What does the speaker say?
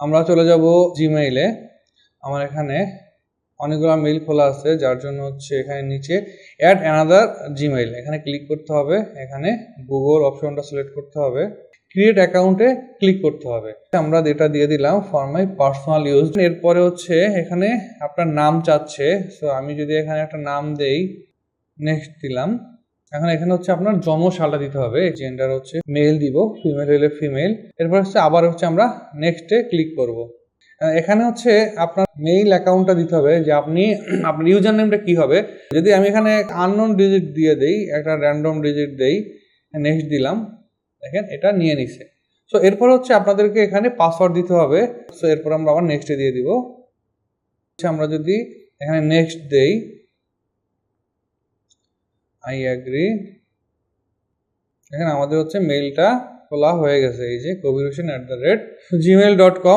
আমরা চলে যাব জিমেইলে আমার এখানে অনেকগুলো মেইল খোলা আছে, যার জন্য হচ্ছে এখানে নিচে অ্যাড অ্যানাদার জিমেইল এখানে ক্লিক করতে হবে, এখানে গুগল অপশনটা সিলেক্ট করতে হবে। ক্রিয়েট অ্যাকাউন্টে ক্লিক করতে হবে। আমরা এটা দিয়ে দিলাম ফর মাই পার্সোনাল ইউজ এরপরে হচ্ছে এখানে আপনার নাম চাচ্ছে। সো আমি যদি এখানে একটা নাম দেই নেক্সট দিলাম। এখন এখানে হচ্ছে আপনার জন্ম সালটা দিতে হবে জেন্ডার হচ্ছে মেল দিব ফিমেল হলে ফিমেল এরপর হচ্ছে আবার হচ্ছে আমরা নেক্সটে ক্লিক করব। এখানে হচ্ছে আপনার মেইল অ্যাকাউন্টটা দিতে হবে যে আপনি, আপনার ইউজার নেমটা কি হবে। যদি আমি এখানে আননোন ডিজিট দিয়ে দেই, একটা র্যান্ডম ডিজিট দেই নেক্সট দিলাম, দেখেন এটা নিয়ে নিছে। সো এরপর হচ্ছে আপনাদেরকে এখানে পাসওয়ার্ড দিতে হবে। সো এরপর আমরা আবার নেক্সটে দিয়ে দিব। আমরা যদি এখানে নেক্সট দেই আই অ্যাগ্রি এখানে আমাদের হচ্ছে মেইলটা খোলা হয়ে গেছে। এই যে Kabir Hossain at the rate Gmail dot com